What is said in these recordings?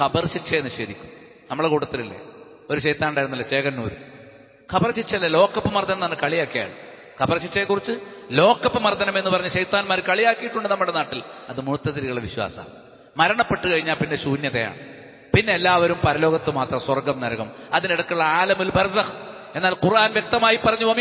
ഖബർ ശിക്ഷയെ നിഷേധിക്കും നമ്മളെ കൂട്ടത്തിലില്ലേ? ഒരു ശൈത്താണ്ടായിരുന്നല്ലേ ചേകന്നൂർ ഖബർ ശിക്ഷയല്ലേ? ലോക്കപ്പ് മർദ്ദനം എന്നാണ് കളിയാക്കിയാണ്. ഖബർ ശിക്ഷയെക്കുറിച്ച് ലോക്കപ്പ് മർദ്ദനം എന്ന് പറഞ്ഞ് ശൈത്താന്മാർ കളിയാക്കിയിട്ടുണ്ട് നമ്മുടെ നാട്ടിൽ. അത് മുഴുത്തതിരികളുടെ വിശ്വാസമാണ്. മരണപ്പെട്ടു കഴിഞ്ഞാൽ പിന്നെ ശൂന്യതയാണ്. പിന്നെ എല്ലാവരും പരലോകത്ത് മാത്രം സ്വർഗം നരകം. അതിനിടക്കുള്ള ആലമുൽ ബർസഖ്. എന്നാൽ ഖുർആൻ വ്യക്തമായി പറഞ്ഞു.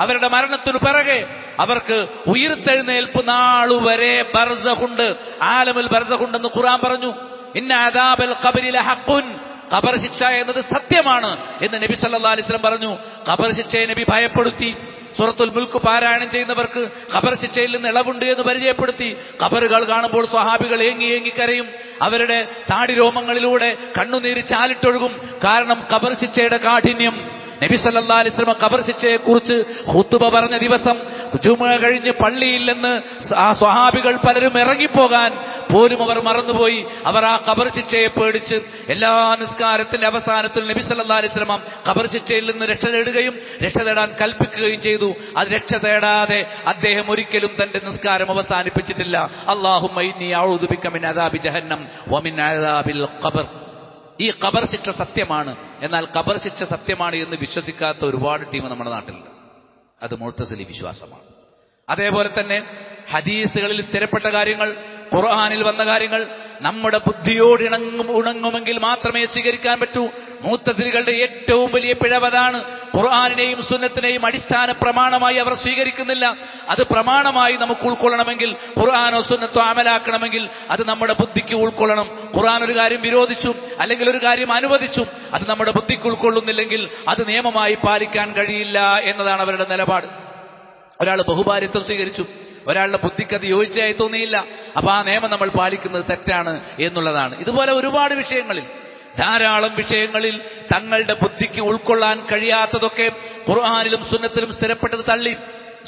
അവരുടെ മരണത്തിനു പിറകെ അവർക്ക് ഉയർത്തെഴുന്നേൽപ്പ് നാളുവരെ ബർസഹുണ്ട്. ആലമുൽ ബർസഹുണ്ടെന്ന് ഖുറാൻ പറഞ്ഞു. ഇന്ന അദാബൽ കബരിലെ ഹക്കുൻ ഖബർ ശിക്ഷ എന്നത് സത്യമാണ് എന്ന് നബി സല്ലാ അലിസ്ലം പറഞ്ഞു. ഖബർ ശിക്ഷയെ നബി ഭയപ്പെടുത്തി. സൂറത്തുൽ മുൽക്ക് പാരായണം ചെയ്യുന്നവർക്ക് ഖബർ ശിക്ഷയിൽ നിന്ന് ഇളവുണ്ട് എന്ന് പരിചയപ്പെടുത്തി. ഖബറുകൾ കാണുമ്പോൾ സ്വഹാബികൾ ഏങ്ങി ഏങ്ങി കരയും. അവരുടെ താടിരോമങ്ങളിലൂടെ കണ്ണുനീര് ചാലിട്ടൊഴുകും. കാരണം ഖബർ ശിക്ഷയുടെ കാഠിന്യം. നബി സല്ലാ അലൈഹി വസല്ലം ഖബർ ശിക്ഷയെ കുറിച്ച് ഹുത്തുബ പറഞ്ഞ ദിവസം ജുമ കഴിഞ്ഞ് പള്ളിയിൽ നിന്ന് ആ സ്വഹാബികൾ പലരും ഇറങ്ങിപ്പോകാൻ പോലും അവർ മറന്നുപോയി. അവർ ആ ഖബർ ശിക്ഷയെ പേടിച്ച് എല്ലാ നിസ്കാരത്തിന്റെ അവസാനത്തിൽ നബി സല്ലാ അലൈഹി വസല്ലം ഖബർ ശിക്ഷയിൽ നിന്ന് രക്ഷ തേടുകയും രക്ഷ തേടാൻ കൽപ്പിക്കുകയും ചെയ്തു. അത് രക്ഷ തേടാതെ അദ്ദേഹം ഒരിക്കലും തന്റെ നിസ്കാരം അവസാനിപ്പിച്ചിട്ടില്ല. അള്ളാഹു ഈ ഖബർ ശിക്ഷ സത്യമാണ്. എന്നാൽ കബർ ശിക്ഷ സത്യമാണ് എന്ന് വിശ്വസിക്കാത്ത ഒരുപാട് ടീം നമ്മുടെ നാട്ടിലുണ്ട് അത് മുഴുത്തസലി വിശ്വാസമാണ്. അതേപോലെ തന്നെ ഹദീസുകളിൽ സ്ഥിരപ്പെട്ട കാര്യങ്ങൾ ഖുർആാനിൽ വന്ന കാര്യങ്ങൾ നമ്മുടെ ബുദ്ധിയോട് ഇണങ്ങും ഉണങ്ങുമെങ്കിൽ മാത്രമേ സ്വീകരിക്കാൻ പറ്റൂ. മൂത്തതിരികളുടെ ഏറ്റവും വലിയ പിഴവതാണ് ഖുർആാനിനെയും സുന്നത്തിനെയും അടിസ്ഥാന പ്രമാണമായി അവർ സ്വീകരിക്കുന്നില്ല. അത് പ്രമാണമായി നമുക്ക് ഉൾക്കൊള്ളണമെങ്കിൽ ഖുർആാനോ സുന്നത്തോ അമലാക്കണമെങ്കിൽ അത് നമ്മുടെ ബുദ്ധിക്ക് ഉൾക്കൊള്ളണം. ഖുർആൻ ഒരു കാര്യം വിരോധിച്ചു അല്ലെങ്കിൽ ഒരു കാര്യം അനുവദിച്ചു അത് നമ്മുടെ ബുദ്ധിക്ക് ഉൾക്കൊള്ളുന്നില്ലെങ്കിൽ അത് നിയമമായി പാലിക്കാൻ കഴിയില്ല എന്നതാണ് അവരുടെ നിലപാട്. ഒരാൾ ബഹുഭാര്യത്വം സ്വീകരിച്ചു. ഒരാളുടെ ബുദ്ധിക്ക് അത് യോജിച്ചായി തോന്നിയില്ല. അപ്പൊ ആ നിയമം നമ്മൾ പാലിക്കുന്നത് തെറ്റാണ് എന്നുള്ളതാണ്. ഇതുപോലെ ഒരുപാട് വിഷയങ്ങളിൽ ധാരാളം വിഷയങ്ങളിൽ തങ്ങളുടെ ബുദ്ധിക്ക് ഉൾക്കൊള്ളാൻ കഴിയാത്തതൊക്കെ ഖുർആാനിലും സുന്നത്തിലും സ്ഥിരപ്പെട്ടത് തള്ളി.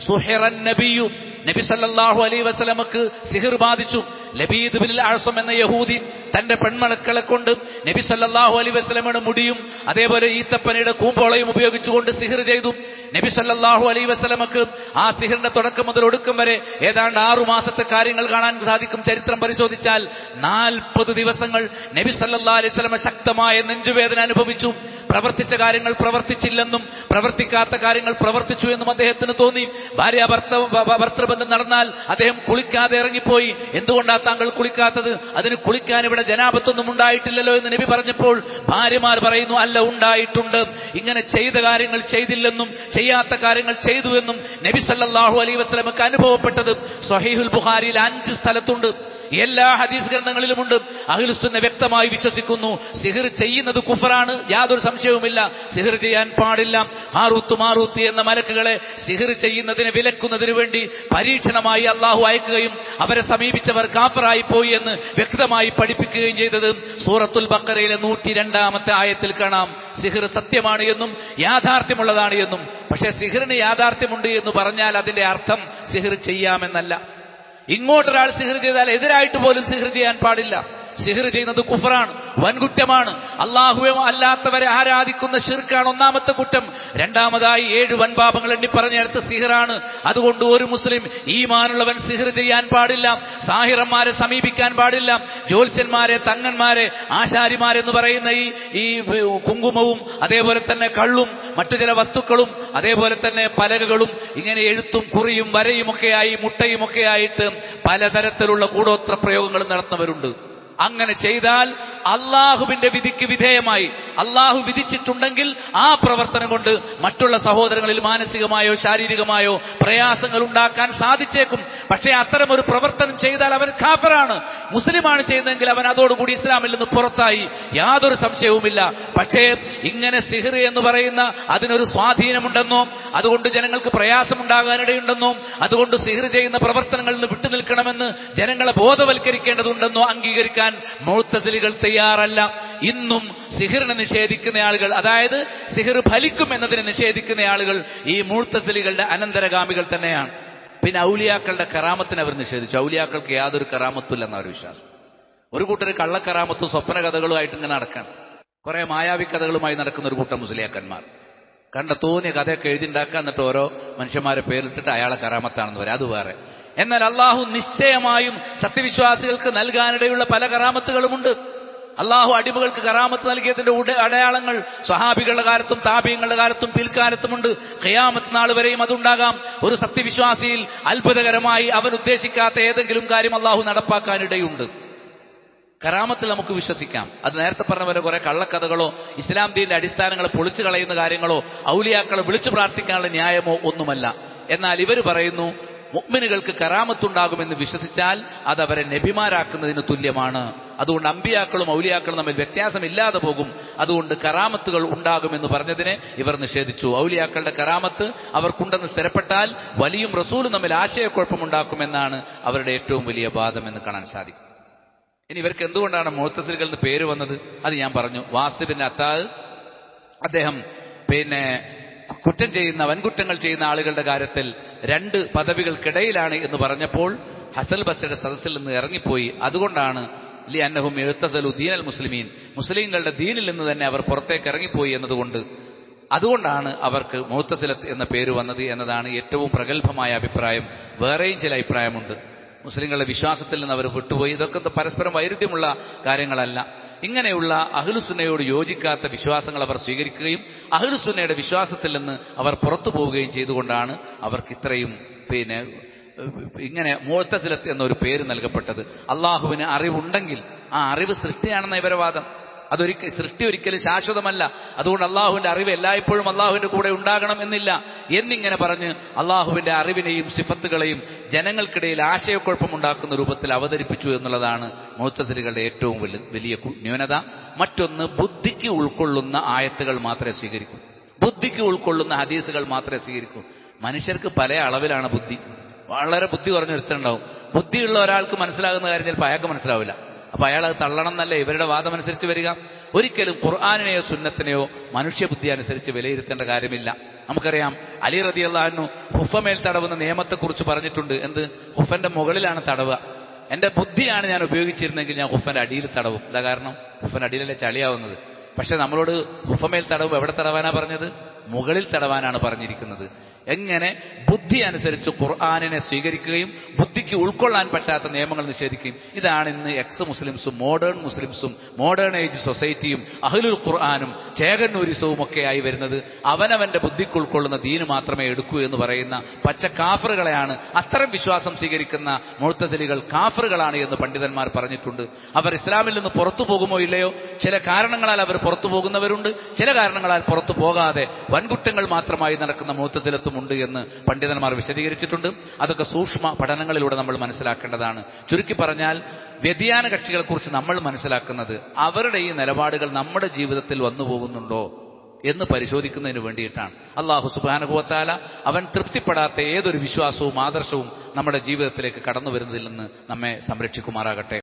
സുഹെറൻ നബിയും. നബി സല്ലാഹു അലൈ വസ്ലമക്ക് സിഹിർ ബാധിച്ചു. ലബീദ് ബിൻ ആസം എന്ന യഹൂദി തന്റെ പെൺമണക്കളെ കൊണ്ട് നബി സല്ലാഹു അലൈഹി വസ്ലമയുടെ മുടിയും അതേപോലെ ഈത്തപ്പനയുടെ കൂമ്പോളയും ഉപയോഗിച്ചുകൊണ്ട് സിഹിർ ചെയ്തു. നബി സല്ലാഹു അലൈഹി വസ്ലമക്ക് ആ സിഹിറിന്റെ തുടക്കം മുതൽ ഒടുക്കം വരെ ഏതാണ്ട് ആറു മാസത്തെ കാര്യങ്ങൾ കാണാൻ സാധിക്കും ചരിത്രം പരിശോധിച്ചാൽ നാൽപ്പത് ദിവസങ്ങൾ നബി സല്ലാ അലൈഹി വസല്ലമ ശക്തമായ നെഞ്ചുവേദന അനുഭവിച്ചു. പ്രവർത്തിച്ച കാര്യങ്ങൾ പ്രവർത്തിച്ചില്ലെന്നും പ്രവർത്തിക്കാത്ത കാര്യങ്ങൾ പ്രവർത്തിച്ചു എന്നും അദ്ദേഹത്തിന് തോന്നി. ഭാര്യ ഭർത്ത ഭർത്തൃബന്ധം നടന്നാൽ അദ്ദേഹം കുളിക്കാതെ ഇറങ്ങിപ്പോയി. എന്തുകൊണ്ടാണ് താങ്കൾ കുളിക്കാത്തത്. അതിന് കുളിക്കാൻ ഇവിടെ ജനാപത്തൊന്നും ഉണ്ടായിട്ടില്ലല്ലോ എന്ന് നബി പറഞ്ഞപ്പോൾ ഭാര്യമാർ പറയുന്നു അല്ല ഉണ്ടായിട്ടുണ്ട്. ഇങ്ങനെ ചെയ്ത കാര്യങ്ങൾ ചെയ്തില്ലെന്നും ചെയ്യാത്ത കാര്യങ്ങൾ ചെയ്തു എന്നും നബി സല്ലാഹു അലൈഹി വസല്ലമക്ക് അനുഭവപ്പെട്ടത് സ്വഹീഹുൽ ബുഹാരിയിൽ അഞ്ച് സ്ഥലത്തുണ്ട്. എല്ലാ ഹദീസ് ഗ്രന്ഥങ്ങളിലുമുണ്ട്. അഖിലുസുന്ന വ്യക്തമായി വിശ്വസിക്കുന്നു. സിഹിർ ചെയ്യുന്നത് കുഫറാണ്. യാതൊരു സംശയവുമില്ല. സിഹിർ ചെയ്യാൻ പാടില്ല. ആറൂത്ത് മാറൂത്ത് എന്ന മലക്കുകളെ സിഹിർ ചെയ്യുന്നതിന് വിലക്കുന്നതിനു വേണ്ടി പരീക്ഷണമായി അള്ളാഹു അയക്കുകയും അവരെ സമീപിച്ചവർ കാഫറായി പോയി എന്ന് വ്യക്തമായി പഠിപ്പിക്കുകയും ചെയ്തത് സൂറത്തുൽ ബക്കറയിലെ നൂറ്റി രണ്ടാമത്തെ ആയത്തിൽ കാണാം. സിഹിർ സത്യമാണ് എന്നും യാഥാർത്ഥ്യമുള്ളതാണ് എന്നും. പക്ഷെ സിഹിറിന് യാഥാർത്ഥ്യമുണ്ട് എന്ന് പറഞ്ഞാൽ അതിന്റെ അർത്ഥം സിഹിർ ചെയ്യാമെന്നല്ല. ഇങ്ങോട്ടൊരാൾ സിഹിർ ചെയ്താൽ എതിരായിട്ട് പോലും സിഹിർ ചെയ്യാൻ പാടില്ല. സിഹിർ ചെയ്യുന്നത് കുഫറാണ് വൻകുറ്റമാണ്. അള്ളാഹുവെ അല്ലാത്തവരെ ആരാധിക്കുന്ന ഷിർക്കാണ് ഒന്നാമത്തെ കുറ്റം. രണ്ടാമതായി ഏഴ് വൻപാപങ്ങൾ എണ്ണി പറഞ്ഞെടുത്ത് സിഹിറാണ്. അതുകൊണ്ട് ഒരു മുസ്ലിം ഈ മാനുള്ളവൻ സിഹിർ ചെയ്യാൻ പാടില്ല സാഹിറന്മാരെ സമീപിക്കാൻ പാടില്ല. ജ്യോത്സ്യന്മാരെ തങ്ങന്മാരെ ആശാരിമാരെന്ന് പറയുന്ന ഈ ഈ കുങ്കുമവും അതേപോലെ തന്നെ കള്ളും മറ്റു ചില വസ്തുക്കളും അതേപോലെ തന്നെ പലകകളും ഇങ്ങനെ എഴുത്തും കുറിയും വരയുമൊക്കെയായി മുട്ടയുമൊക്കെയായിട്ട് പലതരത്തിലുള്ള കൂടോത്ര പ്രയോഗങ്ങൾ നടത്തുന്നവരുണ്ട് അങ്ങനെ ചെയ്താൽ അള്ളാഹുവിന്റെ വിധിക്ക് വിധേയമായി അള്ളാഹു വിധിച്ചിട്ടുണ്ടെങ്കിൽ ആ പ്രവർത്തനം കൊണ്ട് മറ്റുള്ള സഹോദരങ്ങളിൽ മാനസികമായോ ശാരീരികമായോ പ്രയാസങ്ങൾ ഉണ്ടാക്കാൻ സാധിച്ചേക്കും. പക്ഷേ അത്തരം ഒരു പ്രവർത്തനം ചെയ്താൽ അവൻ ഖാഫറാണ് മുസ്ലിമാണ് ചെയ്യുന്നതെങ്കിൽ അവൻ അതോടുകൂടി ഇസ്ലാമിൽ നിന്ന് പുറത്തായി. യാതൊരു സംശയവുമില്ല. പക്ഷേ ഇങ്ങനെ സിഹിർ എന്ന് പറയുന്ന അതിനൊരു സ്വാധീനമുണ്ടെന്നോ അതുകൊണ്ട് ജനങ്ങൾക്ക് പ്രയാസമുണ്ടാകാനിടയുണ്ടെന്നോ അതുകൊണ്ട് സിഹിർ ചെയ്യുന്ന പ്രവർത്തനങ്ങളിൽ നിന്ന് വിട്ടുനിൽക്കണമെന്ന് ജനങ്ങളെ ബോധവൽക്കരിക്കേണ്ടതുണ്ടെന്നോ അംഗീകരിക്കാൻ മൗത്തസലികൾ തയ്യാറല്ല. ഇന്നും സിഹിറിനെ നിഷേധിക്കുന്ന ആളുകൾ അതായത് സിഹിർ ഫലിക്കും എന്നതിനെ നിഷേധിക്കുന്ന ആളുകൾ ഈ മൂർത്തസലികളുടെ അനന്തരഗാമികൾ തന്നെയാണ്. പിന്നെ ഔലിയാക്കളുടെ കറാമത്തിനെ അവർ നിഷേധിച്ചു. ഔലിയാക്കൾക്ക് യാതൊരു കറാമത്തുമില്ലെന്ന ഒരു വിശ്വാസം. ഒരു കൂട്ടർ കള്ളക്കറാമത്തും സ്വപ്ന കഥകളുമായിട്ട് ഇങ്ങനെ നടക്കണം. കുറെ മായാവി കഥകളുമായി നടക്കുന്ന ഒരു കൂട്ടം മുസ്ലിയാക്കന്മാർ. കണ്ട തോന്നിയ കഥയൊക്കെ എഴുതിണ്ടാക്കുക എന്നിട്ട് ഓരോ മനുഷ്യന്മാരെ പേരിട്ടിട്ട് അയാളെ കറാമത്താണെന്ന് പറയാം. അത് വേറെ. എന്നാൽ അള്ളാഹു നിശ്ചയമായും സത്യവിശ്വാസികൾക്ക് നൽകാനിടയുള്ള പല കറാമത്തുകളുമുണ്ട് അള്ളാഹു അടിമകൾക്ക് കറാമത്ത് നൽകിയതിന്റെ ഉട അടയാളങ്ങൾ സ്വഹാബികളുടെ കാലത്തും താപീയങ്ങളുടെ കാലത്തും പിൽക്കാലത്തുമുണ്ട്. ഖയാമത്ത് നാൾ വരെയും അതുണ്ടാകാം. ഒരു സത്യവിശ്വാസിയിൽ അത്ഭുതകരമായി അവൻ ഉദ്ദേശിക്കാത്ത ഏതെങ്കിലും കാര്യം അള്ളാഹു നടപ്പാക്കാനിടയുണ്ട്. കറാമത്തിൽ നമുക്ക് വിശ്വസിക്കാം. അത് നേരത്തെ പറഞ്ഞ പോലെ കുറെ കള്ളക്കഥകളോ ഇസ്ലാം ദീന്റെ അടിസ്ഥാനങ്ങളെ പൊളിച്ചു കളയുന്ന കാര്യങ്ങളോ ഔലിയാക്കളെ വിളിച്ചു പ്രാർത്ഥിക്കാനുള്ള ന്യായമോ ഒന്നുമല്ല. എന്നാൽ ഇവർ പറയുന്നു മുഗ്മിനുകൾക്ക് കറാമത്തുണ്ടാകുമെന്ന് വിശ്വസിച്ചാൽ അത് അവരെ നബിമാരാക്കുന്നതിന് തുല്യമാണ്. അതുകൊണ്ട് അമ്പിയാക്കളും ഔലിയാക്കളും തമ്മിൽ വ്യത്യാസമില്ലാതെ പോകും. അതുകൊണ്ട് കറാമത്തുകൾ ഉണ്ടാകുമെന്ന് പറഞ്ഞതിനെ ഇവർ നിഷേധിച്ചു. ഔലിയാക്കളുടെ കറാമത്ത് അവർക്കുണ്ടെന്ന് സ്ഥിരപ്പെട്ടാൽ വലിയും റസൂലും തമ്മിൽ ആശയക്കുഴപ്പമുണ്ടാക്കുമെന്നാണ് അവരുടെ ഏറ്റവും വലിയ വാദം എന്ന് കാണാൻ സാധിക്കും. ഇനി ഇവർക്ക് എന്തുകൊണ്ടാണ് മുഹത്തസിലുകൾ പേര് വന്നത്? അത് ഞാൻ പറഞ്ഞു. വാസ്തുവിന്റെ അത്താൽ അദ്ദേഹം പിന്നെ കുറ്റം ചെയ്യുന്ന വൻകുറ്റങ്ങൾ ചെയ്യുന്ന ആളുകളുടെ കാര്യത്തിൽ രണ്ട് പദവികൾക്കിടയിലാണ് എന്ന് പറഞ്ഞപ്പോൾ ഹസൽ ബസയുടെ സദസ്സിൽ നിന്ന് ഇറങ്ങിപ്പോയി. അതുകൊണ്ടാണ് ലി അന്നഹും എഴുത്തസലു ദീനൽ മുസ്ലിമീൻ. മുസ്ലിങ്ങളുടെ ദീനിൽ നിന്ന് തന്നെ അവർ പുറത്തേക്ക് ഇറങ്ങിപ്പോയി എന്നതുകൊണ്ട് അതുകൊണ്ടാണ് അവർക്ക് മുഹത്തസിലത്ത് എന്ന പേര് വന്നത് എന്നതാണ് ഏറ്റവും പ്രഗത്ഭമായ അഭിപ്രായം. വേറെയും ചില അഭിപ്രായമുണ്ട്. മുസ്ലിങ്ങളുടെ വിശ്വാസത്തിൽ നിന്ന് അവർ വിട്ടുപോയി. ഇതൊക്കെ പരസ്പരം വൈരുദ്ധ്യമുള്ള കാര്യങ്ങളല്ല. ഇങ്ങനെയുള്ള അഹ്ലുസുന്നയോട് യോജിക്കാത്ത വിശ്വാസങ്ങൾ അവർ സ്വീകരിക്കുകയും അഹ്ലുസുന്നയുടെ വിശ്വാസത്തിൽ നിന്ന് അവർ പുറത്തു പോവുകയും ചെയ്തുകൊണ്ടാണ് അവർക്ക് ഇത്രയും പിന്നെ ഇങ്ങനെ മൂത്തസിലത്ത് എന്നൊരു പേര് നൽകപ്പെട്ടത്. അള്ളാഹുവിന് അറിവുണ്ടെങ്കിൽ ആ അറിവ് സൃഷ്ടിയാണെന്ന ഇവരെ വാദം അതൊരിക്കൽ സൃഷ്ടി ഒരിക്കലും ശാശ്വതമല്ല. അതുകൊണ്ട് അള്ളാഹുവിന്റെ അറിവ് എല്ലായ്പ്പോഴും അള്ളാഹുവിന്റെ കൂടെ ഉണ്ടാകണം എന്നില്ല. എന്നിങ്ങനെ പറഞ്ഞ് അള്ളാഹുവിന്റെ അറിവിനെയും സിഫത്തുകളെയും ജനങ്ങൾക്കിടയിൽ ആശയക്കുഴപ്പമുണ്ടാക്കുന്ന രൂപത്തിൽ അവതരിപ്പിച്ചു എന്നുള്ളതാണ് മുഹത്തസിലുകളുടെ ഏറ്റവും വലിയ വലിയ ന്യൂനത. മറ്റൊന്ന് ബുദ്ധിക്ക് ഉൾക്കൊള്ളുന്ന ആയത്തുകൾ മാത്രമേ സ്വീകരിക്കൂ. ബുദ്ധിക്ക് ഉൾക്കൊള്ളുന്ന ഹദീസുകൾ മാത്രമേ സ്വീകരിക്കൂ. മനുഷ്യർക്ക് പല അളവിലാണ് ബുദ്ധി. വളരെ ബുദ്ധി കുറഞ്ഞൊരുത്തുണ്ടാവും ബുദ്ധിയുള്ള ഒരാൾക്ക് മനസ്സിലാകുന്ന കാര്യം ചിലപ്പോൾ അയാൾക്ക് മനസ്സിലാവില്ല. അപ്പൊ അയാൾ അത് തള്ളണം എന്നല്ലേ ഇവരുടെ വാദം അനുസരിച്ച് വരിക. ഒരിക്കലും ഖുർആാനിനെയോ സുന്നത്തിനെയോ മനുഷ്യബുദ്ധി അനുസരിച്ച് വിലയിരുത്തേണ്ട കാര്യമില്ല. നമുക്കറിയാം അലി റതി അള്ളാഹു ഹുഫമേൽ തടവുന്ന നിയമത്തെക്കുറിച്ച് പറഞ്ഞിട്ടുണ്ട്. എന്ത്? ഹുഫന്റെ മുകളിലാണ് തടവുക. എന്റെ ബുദ്ധിയാണ് ഞാൻ ഉപയോഗിച്ചിരുന്നെങ്കിൽ ഞാൻ ഹുഫന്റെ അടിയിൽ തടവും. എന്താ കാരണം? ഹുഫന്റെ അടിയിലല്ലേ ചളിയാവുന്നത്. പക്ഷെ നമ്മളോട് ഹുഫമേൽ തടവ് എവിടെ തടവാനാ പറഞ്ഞത്? മുകളിൽ തടവാനാണ് പറഞ്ഞിരിക്കുന്നത്. എങ്ങനെ ബുദ്ധി അനുസരിച്ച് ഖുർആാനിനെ സ്വീകരിക്കുകയും ബുദ്ധിക്ക് ഉൾക്കൊള്ളാൻ പറ്റാത്ത നിയമങ്ങൾ നിഷേധിക്കുകയും. ഇതാണ് ഇന്ന് എക്സ് മുസ്ലിംസും മോഡേൺ മുസ്ലിംസും മോഡേൺ ഏജ് സൊസൈറ്റിയും അഹ്ലുൽ ഖുർആാനും ചേകന്നൂരിസവും ഒക്കെയായി വരുന്നത് അവനവന്റെ ബുദ്ധിക്ക് ഉൾക്കൊള്ളുന്ന ദീന് മാത്രമേ എടുക്കൂ എന്ന് പറയുന്ന പച്ച കാഫറുകളെയാണ് അത്തരം വിശ്വാസം സ്വീകരിക്കുന്ന മുഴുത്തസലികൾ കാഫറുകളാണ് എന്ന് പണ്ഡിതന്മാർ പറഞ്ഞിട്ടുണ്ട്. അവർ ഇസ്ലാമിൽ നിന്ന് പുറത്തു പോകുമോ ഇല്ലയോ? ചില കാരണങ്ങളാൽ അവർ പുറത്തു പോകുന്നവരുണ്ട്. ചില കാരണങ്ങളാൽ പുറത്തു പോകാതെ വൻകുറ്റങ്ങൾ മാത്രമായി നടക്കുന്ന മുഴുത്തസിലത്തുമുണ്ട് എന്ന് പണ്ഡിതന്മാർ വിശദീകരിച്ചിട്ടുണ്ട്. അതൊക്കെ സൂക്ഷ്മ പഠനങ്ങളിലൂടെ നമ്മൾ മനസ്സിലാക്കേണ്ടതാണ്. ചുരുക്കി പറഞ്ഞാൽ വ്യതിയാന കക്ഷികളെക്കുറിച്ച് നമ്മൾ മനസ്സിലാക്കുന്നത് അവരുടെ ഈ നിലപാടുകൾ നമ്മുടെ ജീവിതത്തിൽ വന്നു പോകുന്നുണ്ടോ എന്ന് പരിശോധിക്കുന്നതിന് വേണ്ടിയിട്ടാണ്. അള്ളാഹു സുബാനുഭവത്താല അവൻ തൃപ്തിപ്പെടാത്ത ഏതൊരു വിശ്വാസവും ആദർശവും നമ്മുടെ ജീവിതത്തിലേക്ക് കടന്നു വരുന്നതിൽ നിന്ന് നമ്മെ സംരക്ഷിക്കുമാറാകട്ടെ.